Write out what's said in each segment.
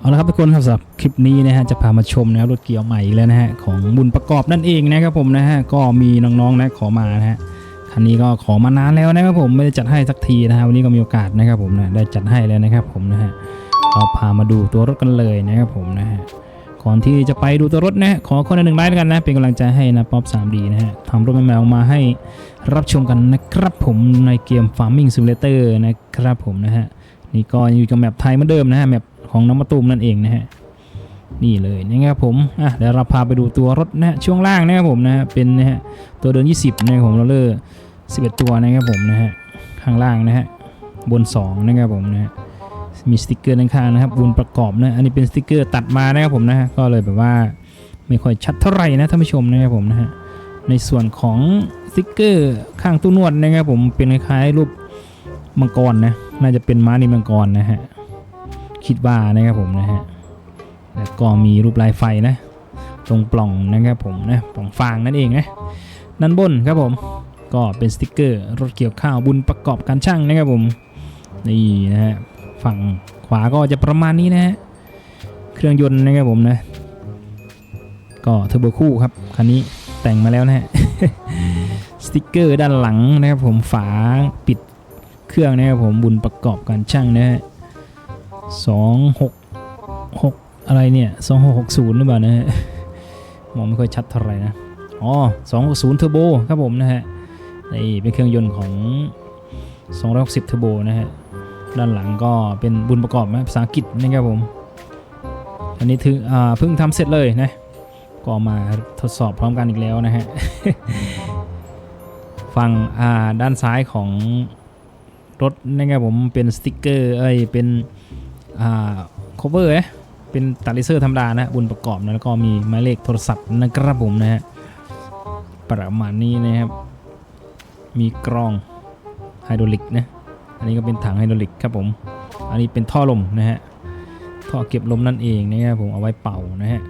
เอาละครับทุกคนครับสำหรับคลิปนี้นะฮะจะพามาชมนะครับรถเกียวใหม่อีกแล้วนะฮะของบุญประกอบนั่นเองนะครับผมนะฮะก็มีน้องๆนะขอมานะฮะคันนี้ก็ขอมานานแล้วนะครับผมไม่ได้จัดให้สักทีนะฮะวันนี้ก็มีโอกาสนะครับผมนะได้จัดให้แล้วนะครับผมนะฮะเราพามาดูตัวรถกันเลยนะครับผมนะฮะก่อนที่จะไปดูตัวรถนะฮะขอคนละหนึ่งไลค์แล้วกันนะเป็นกำลังใจให้นะป๊อป 3D นะฮะทำรถใหม่ๆออกมาให้รับชมกันนะครับผมในเกม Farming Simulator นะครับผมนะฮะนี่ก็อยู่กับแมปไทยเหมือนเดิมนะฮะแมป ของน้องมะตูมนั่นเองนะฮะนี่เลยนะครับผมอะเดี๋ยวเราพาไปดูตัวรถนะฮะช่วงล่างนะครับผมนะฮะเป็นนะฮะตัวเดิน 20นะครับผมเราเลอร์11 ตัวนะครับผมนะฮะข้างล่างนะฮะบน 2 นะครับผมนะฮะมีสติกเกอร์ด้านข้างนะครับบุญประกอบนะอันนี้เป็นสติกเกอร์ตัดมานะครับผมนะฮะก็เลยแบบว่าไม่ค่อยชัดเท่าไหร่นะท่านผู้ชมนะครับผมนะฮะในส่วนของสติกเกอร์ข้างตู้นวดนะครับผมเป็นคล้ายๆรูปมังกรนะน่าจะเป็นม้านินมังกรนะฮะ คิดว่านะครับผมนะฮะแล้วก็มีรูปลายไฟนะ ตรงปล่องนะครับผมนะปล่องฟางนั่นเองนะด้านบนครับผมก็เป็นสติกเกอร์รถเกี่ยวข้าวบุญประกอบการช่างนะครับผมนี่นะฮะฝั่งขวาก็จะประมาณนี้นะฮะเครื่องยนต์นะครับผมนะ ก็เทอร์โบคู่ครับคันนี้แต่งมาแล้วนะฮะสติกเกอร์ด้านหลังนะครับผมฝาปิดเครื่องนะครับผมบุญประกอบการช่างนะฮะ สองหกหกอะไรเนี่ย2660หรือเปล่านะฮะมองไม่ค่อยชัดเท่าไหร่นะอ๋อ260เทอร์โบครับผมนะฮะนี่เป็นเครื่องยนต์ของ260เทอร์โบนะฮะด้านหลังก็เป็นบุญประกอบนะภาษาอังกฤษนะครับผม อันนี้ถึงอ่าเพิ่งทำเสร็จเลยนะ ก็มาทดสอบพร้อมกันอีกแล้วนะฮะฝั่งอ่าด้านซ้ายของรถนะครับผมเป็นสติกเกอร์เอ้ยเป็น อ่า cover เอ๊ะเป็นตัดเลเซอร์ธรรมดานะบุญประกอบนะแล้วก็มีหมายเลขโทรศัพท์นะครับผมนะฮะประมาณนี้นะครับมีกรองไฮดรอลิกนะอันนี้ก็เป็นถังไฮดรอลิกครับผม อันนี้เป็นท่อลมนะฮะท่อเก็บลมนั่นเองนะครับผมเอาไว้เป่านะฮะ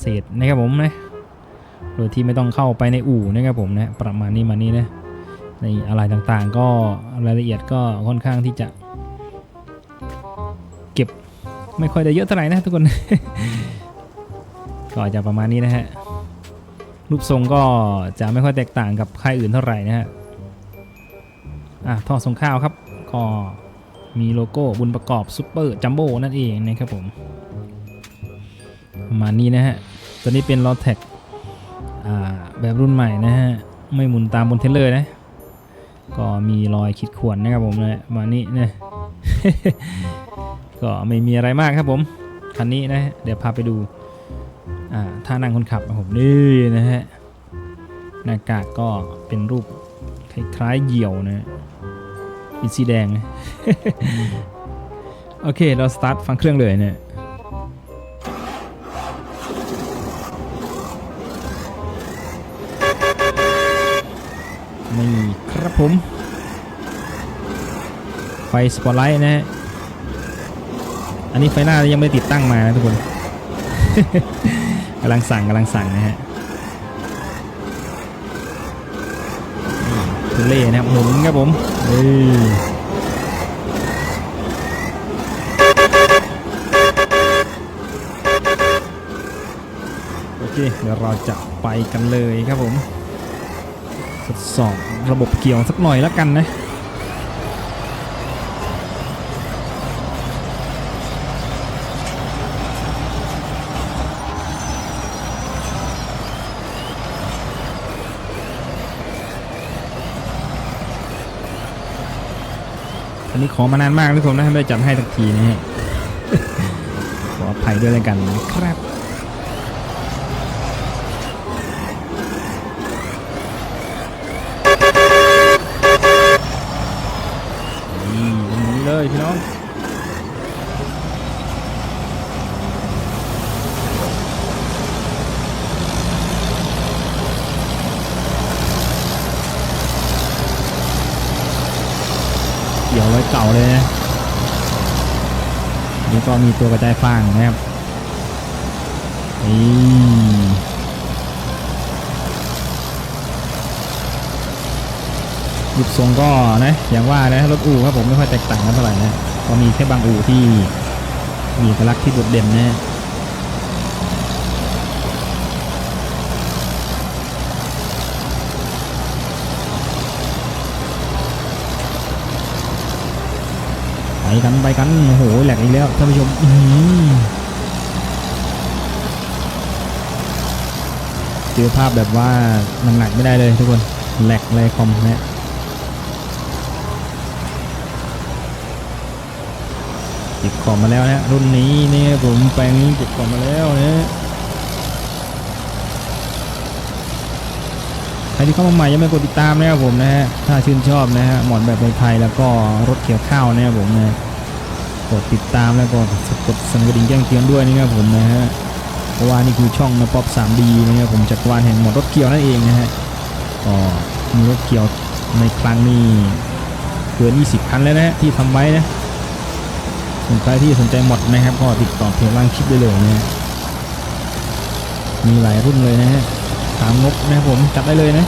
เศษนะครับผมนะโดยที่ไม่ต้องเข้าไปในอู่นะครับผมนะประมาณนี้มานี้นะในอะไรต่างๆ ก็รายละเอียดก็ค่อนข้างที่จะ ไม่ค่อยได้เยอะเท่าไหร่นะทุกคน ก็จะประมาณนี้นะฮะ รูปทรงก็จะไม่ค่อยแตกต่างกับค่ายอื่นเท่าไหร่นะฮะ อะท่อส่งข้าวครับ ก็มีโลโก้บุญประกอบซูเปอร์จัมโบ้นั่นเองนะครับผม ประมาณนี้นะฮะ ตัวนี้เป็นล้อแท็กอ่าแบบรุ่นใหม่นะฮะ ไม่หมุนตามบนเทรลเลอร์นะ ก็มีรอยขีดข่วนนะครับผมนะประมาณนี้นะ ก็ไม่มีอะไรมากครับผม คันนี้นะฮะเดี๋ยวพาไปดูอ่าท่านั่งคนขับผมนี่นะฮะหน้ากากก็เป็นรูปคล้ายๆเหยี่ยวนะฮะเป็นสีแดงนะโอเค เราสตาร์ทฟังเครื่องเลยเนี่ยนี่ครับผม ไฟสปอตไลท์นะฮะ อันนี้ไฟหน้ายังไม่ติดตั้งมานะทุกคนกำลังสั่งกำลังสั่งนะฮะทุเล่นะครับหมุนครับผมเอ้ยโอเคเดี๋ยวเราจะไปกันเลยครับผมทดสอบระบบเกี่ยวสักหน่อยแล้วกันนะ นี่ขอมานานมากทุกคนนะไม่ได้จัดให้สักทีนะฮะขออภัยด้วยแล้วกันนะครับนี่ตรงนี้เลยพี่น้อง เก่าเลยนะนี่ก็มีตัวกระจายฟางนะครับนี่รูปทรงก็นะอย่างว่านะรถอู่ครับผมไม่ค่อยแตกต่างกันเท่าไหร่นะก็มีแค่บางอู่ที่มีเอกลักษณ์ที่โดดเด่นนะฮะไป กันไปกันโอ้โหแหลกอีกแล้วท่านผู้ชมเจือเจอภาพแบบว่าหนักๆไม่ได้เลยทุกคนแหลกเลยคอมนะเก็บของมาแล้วนะรุ่นนี้เนี่ยผมแปลงนี้เก็บของมาแล้วนะใครที่เข้ามาใหม่ยังไม่กดติดตามนะครับผมนะฮะถ้าชื่นชอบนะฮะหมอนแบบไทยแล้วก็รถเกี่ยวข้าวนะครับผมนะ กดติดตามแล้วก็กดสั่นกระดิ่งแจ้งเตือนด้วยนะครับผมนะฮะเพราะว่านี่คือช่องนะป๊อป 3D นะครับผมจักรวาลแห่งหมอนรถเกี่ยวนั่นเองนะฮะก็มีรถเกี่ยวในครั้งนี้เกิน 20 คันแล้วนะที่ทำไว้นะสนใครที่สนใจหมดนะครับก็ติดต่อเพจล่างคลิปได้เลยนะฮะมีหลายรุ่นเลยนะฮะตามงบนะครับผมจัดได้เลยนะ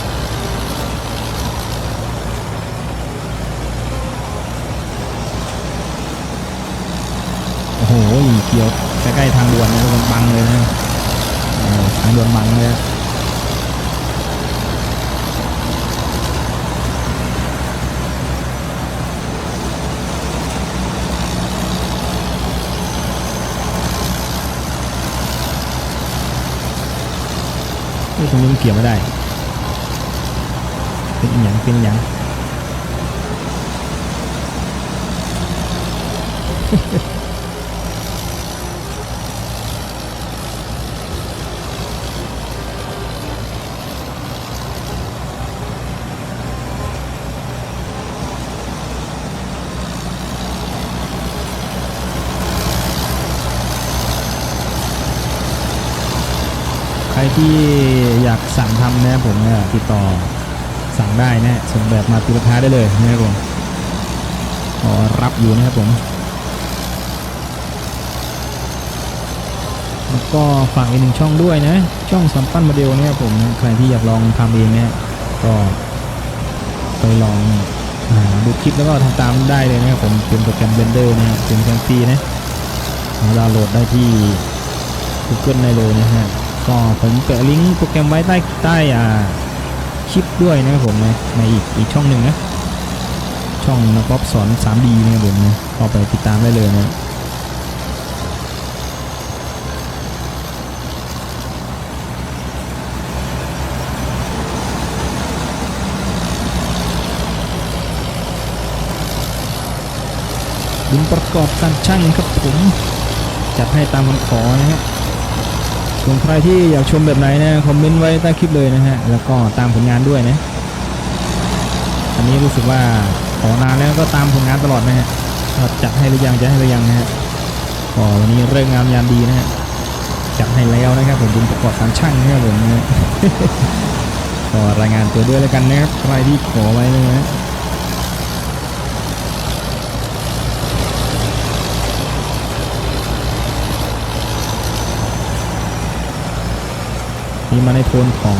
โอ้โห เกี่ยวใกล้ๆทางด่วนนะมันบังเลยนะทางด่วนบังเลยอะเฮ้ยตรงนี้มันเกี่ยวไม่ได้ เป็นอย่างเป็นอย่างใที่อยากสั่งทำนะครับผมเนี่ยติดต่อสั่งได้นะส่งแบบมาตีราคาได้เลยนะครับผมขอรับอยู่นะครับผมแล้วก็ฝากอีกหนึ่งช่องด้วยนะ ช่องสอนปั้นโมเดลนะครับผมนะใครที่อยากลองทำเองเนี่ยก็ไปลองอดูคลิปแล้วก็ทำตามได้เลยนะครับผมเป็นโปรแกรม Blender นะเป็นโปรแกรมฟรีนะดาวน์โหลดได้ที่ Google ได้เลยนะฮะ ก็ผมแปะลิงก์โปรแกรมไว้ใต้ใต้อ่าคลิปด้วยนะครับผมในในอีกอีกช่องหนึ่งนะ ช่องนักรบสอน 3D นะครับผมนะก็ไปติดตามได้เลยนะบุญประกอบการช่างครับผม จัดให้ตามคำขอนะครับ ส่วนใครที่อยากชมแบบไหนนะคอมเมนต์ไว้ใต้คลิปเลยนะฮะแล้วก็ตามผลงานด้วยนะอันนี้รู้สึกว่าขอนานแล้วก็ตามผลงานตลอดนะฮะจัดให้หรือยังจะให้หรือยังนะฮะก็วันนี้เรื่องงามยามดีนะฮะจัดให้แล้วนะครับผมบุญประกอบการช่างนะครับผมนะก็รายงานตัวด้วยแล้วกันนะครับใครที่ขอไว้นะฮะ นี่มาในโทนของ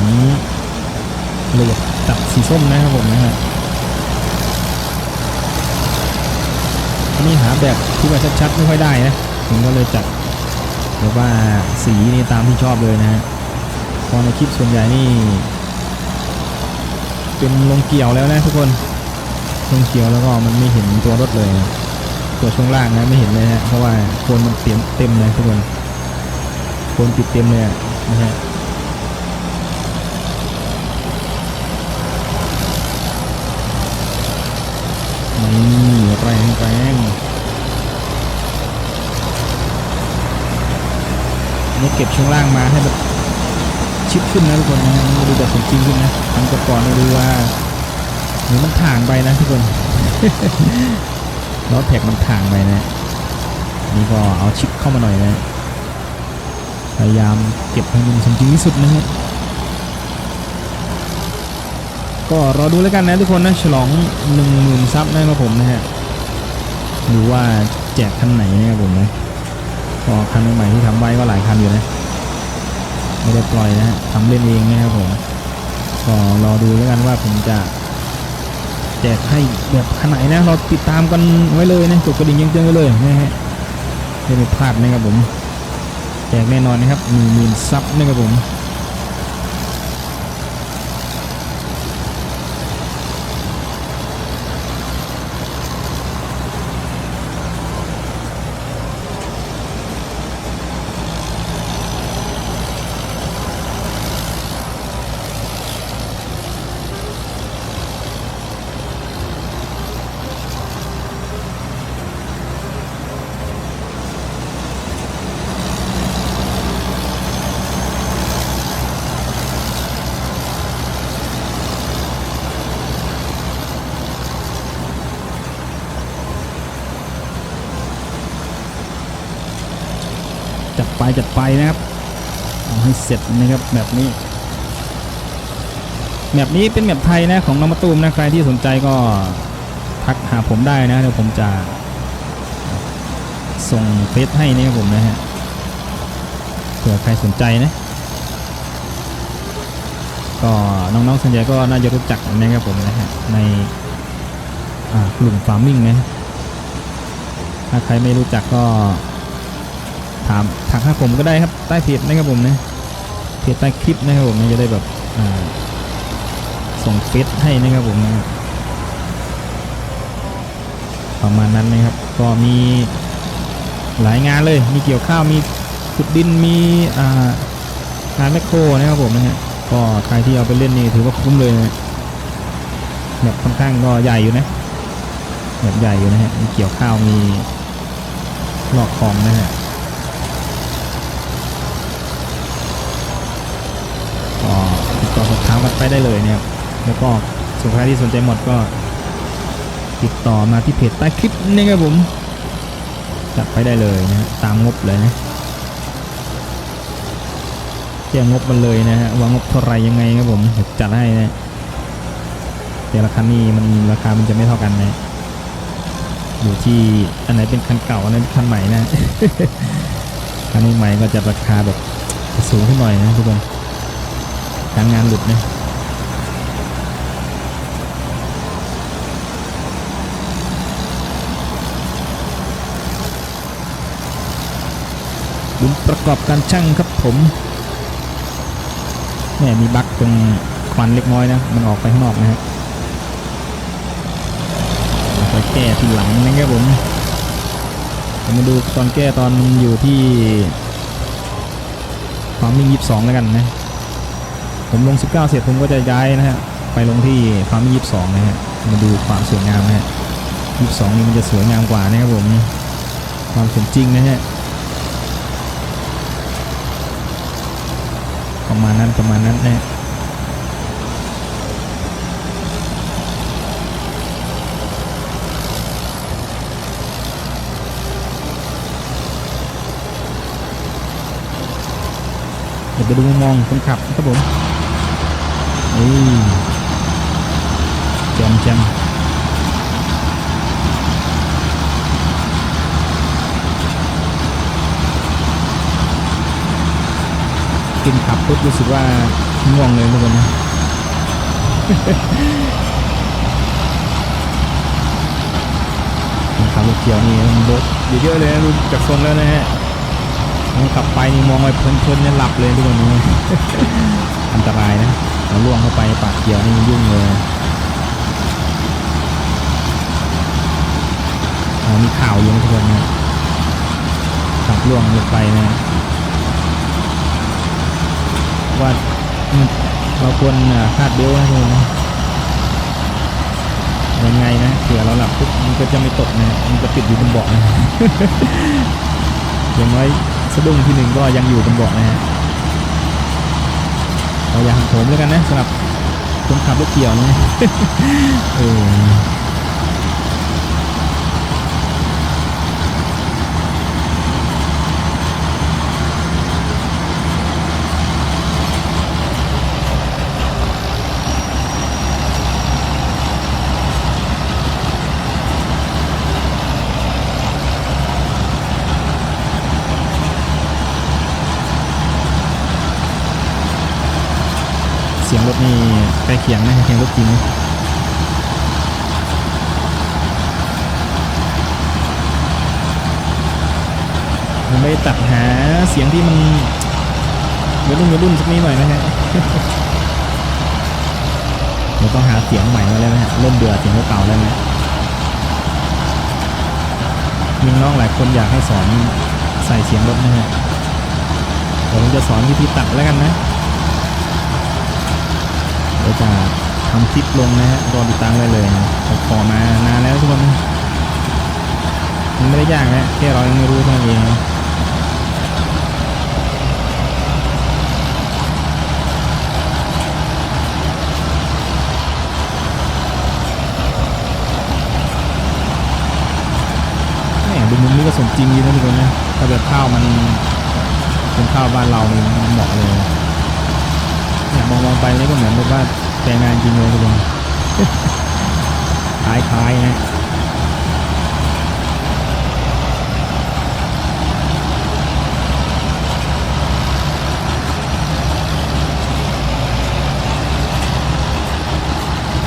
เหลือจับสีส้มนะครับผมนะฮะอันนี้หาแบบที่ว่าชัดๆไม่ค่อยได้นะผมก็เลยจัดแบบว่าสีนี่ตามที่ชอบเลยนะฮะพอในคลิปส่วนใหญ่นี่ เป็นลงเกี่ยวแล้วนะทุกคนลงเกี่ยวแล้วก็มันไม่เห็นตัวรถเลยนะตัวช่วงล่างนะไม่เห็นเลยฮะเพราะว่าโคนมันเต็มเต็มเลยทุกคนโคนปิดเต็มเลยนะฮะ นี่แรงแรงนี่เก็บช่วงล่างมาให้แบบชิดขึ้นนะทุกคนนะมันดูแบบสมจริงขึ้นนะอันก่อนๆเราดูว่าหรือมันถ่างไปนะทุกคนล้อแท็กมันถ่างไปนะนี่ก็เอาชิปเข้ามาหน่อยนะพยายามเก็บให้มันสมจริงที่สุดนะฮะ ก็รอดูแล้วกันนะทุกคนนะฉลอง 1 0,000ซับนะครับผมนะฮะดูว่าแจกคันไหนนะครับผมนะก็คันใหม่ที่ทำไว้ก็หลายคันอยู่นะไม่ได้ปล่อยนะฮะทำเล่นเองนะครับผมก็รอดูแล้วกันว่าผมจะแจกให้แบบคันไหนนะเราติดตามกันไว้เลยนะกดกระดิ่งยังเตือนไว้เลยนะฮะไม่ได้พลาดนะครับผม แจกแน่นอนนะครับหนึ่งหมื่นซับนะครับผม ไปจัดไปนะครับเอาให้เสร็จนะครับแบบนี้แบบนี้เป็นแบบไทยนะของน้องมะตูมนะใครที่สนใจก็ทักหาผมได้นะเดี๋ยวผมจะส่งเฟซให้นะครับผมนะฮะเผื่อใครสนใจนะก็น้องๆส่วนใหญ่ก็น่าจะรู้จักนะครับผมนะฮะในกลุ่มฟาร์มมิ่งนะถ้าใครไม่รู้จักก็ ถามถักหาผมก็ได้ครับใต้เพจนะครับผมนะเพจใต้คลิปนะครับผมนะจะได้แบบส่งเฟซให้นะครับผมนะประมาณนั้นนะครับ ก็มีหลายงานเลยมีเกี่ยวข้าวมีขุดดินมีงานแมคโครนะครับผมนะฮะก็ใครที่เอาไปเล่นนี่ถือว่าคุ้มเลยนะแบบค่อนข้างก็ใหญ่อยู่นะแบบใหญ่อยู่นะฮะมีเกี่ยวข้าวมีลอกคลองนะฮะ ก็ ต่อสอบถามกันไปได้เลยนะครับแล้วก็ส่วนใครที่สนใจหมดก็ติดต่อมาที่เพจใต้คลิปนะครับผมจัดไปได้เลยนะตามงบเลยนะแจ้งงบมันเลยนะฮะว่างบเท่าไหรยังไงครับผมจัดให้นะแต่ละคันนี้มันราคามันจะไม่เท่ากันนะอยู่ที่อันไหนเป็นคันเก่าอันไหนเป็นคันใหม่นะคันใหม่ก็จะราคาแบบสูงขึ้นหน่อยนะทุกคน การงานหลุดนะบุญประกอบการช่างครับผมแม่มีบั๊กตรงควันเล็กน้อยนะ มันออกไปข้างนอกนะฮะไปแก้ทีหลังนะครับผมเรามาดูตอนแก้ตอนมันอยู่ที่ความมิ่งยี่สิบสองแล้วกันนะ ผมลง 19 เสร็จผมก็จะย้ายนะฮะไปลงที่ฟาร์มยี่22นะฮะมาดูความสวยงามนะฮะ22นี่มันจะสวยงามกว่านะครับผมความสมจริงนะฮะประมาณนั้นประมาณนั้นนะฮะเดี๋ยวไปดูมุมมองคนขับนะครับผม จมแจมกินขับปุ๊บรู้สึกว่าง่วงเลยทุกคนนะขับรถเกี่ยวนี่รถเยอะๆเลยนะดูจากทรงแล้วนะฮะขับไปนี่มองไปเพลินๆเนี่ยหลับเลยทุกคนนะ อันตรายนะเราล่วงเข้าไปปากเกี่ยวนี่ยุ่งเลยอ๋อมีข่าวยู่นะทุกคนนะขับล่วงลงไปนะว่าเราควรคาดเบลนะทุกคนนะยังไงนะเผื่อเราหลับปุ๊บมันก็จะไม่ตกนะมันจะติดอยู่บนเบาะนะอย่างน้อยสะดุ้งทีหนึ่งก็ยังอยู่บนเบาะนะฮะ อย่าหักผมแล้วกันนะสำหรับคนขับรถเกี่ยวนะเออ เสียงรถนี่ใกล้เคียงนะใกล้เคียงรถจริงนะผมไปตัดหาเสียงที่มันวัยรุ่นวัยรุ่นสักนิดหน่อยนะฮะเดี๋ยวต้องหาเสียงใหม่มาแล้วนะฮะเริ่มเบื่อเสียงเก่าแล้วนะมีน้องหลายคนอยากให้สอนใส่เสียงรถนะฮะเดี๋ยวผมจะสอนวิธีตัดแล้วกันนะ เดี๋ยวจะทำคลิปลงนะฮะรอติดตามได้เลยนะผมขอมานานแล้วทุกคนมันไม่ได้ยากนะแค่เรายังไม่รู้เท่านั้นเองนะแหมดูมุมนี้ก็สมจริงดีนะทุกคนนะถ้าแบบข้าวมันเป็นข้าวบ้านเรานี่มันเหมาะเลย มองมองๆไปนี่ก็เหมือนแบบว่าแปลงงานจริงเลยทุกคนคล้ายๆนะ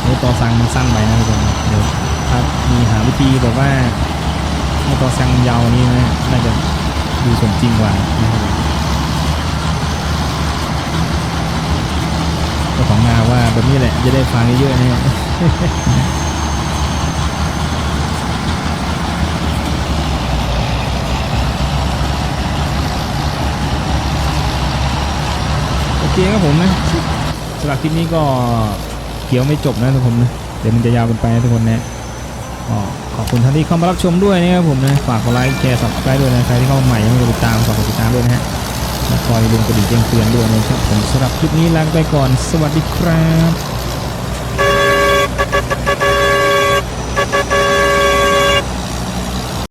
เดี๋ยวต่อสั่งมันสั้นไปนะทุกคนเดี๋ยวถ้ามีหาวิธีแบบว่าให้ต่อสั่งยาวนี้นะน่าจะดูสมจริงกว่านะครับผมเจ้า ของนาว่าแบบนี้แหละจะได้ฟังเยอะๆนะฮะโอเคครับผมนะสำหรับคลิปนี้ก็เกี่ยวไม่จบนะทุกคนนะเดี๋ยวมันจะยาวเกินไปนะทุกคนนะขอบคุณท่านที่เข้ามารับชมด้วยนะครับผมนะฝากกดไลค์แชร์สับสไครต์ด้วยนะใครที่เข้ามาใหม่ยังไม่กดติดตามฝากกดติดตามด้วยนะฮะ คอยลืมกระดิ่งแจ้งเตือนด้วยนะครับผมสำหรับคลิปนี้ลาไปก่อน สวัสดีครับ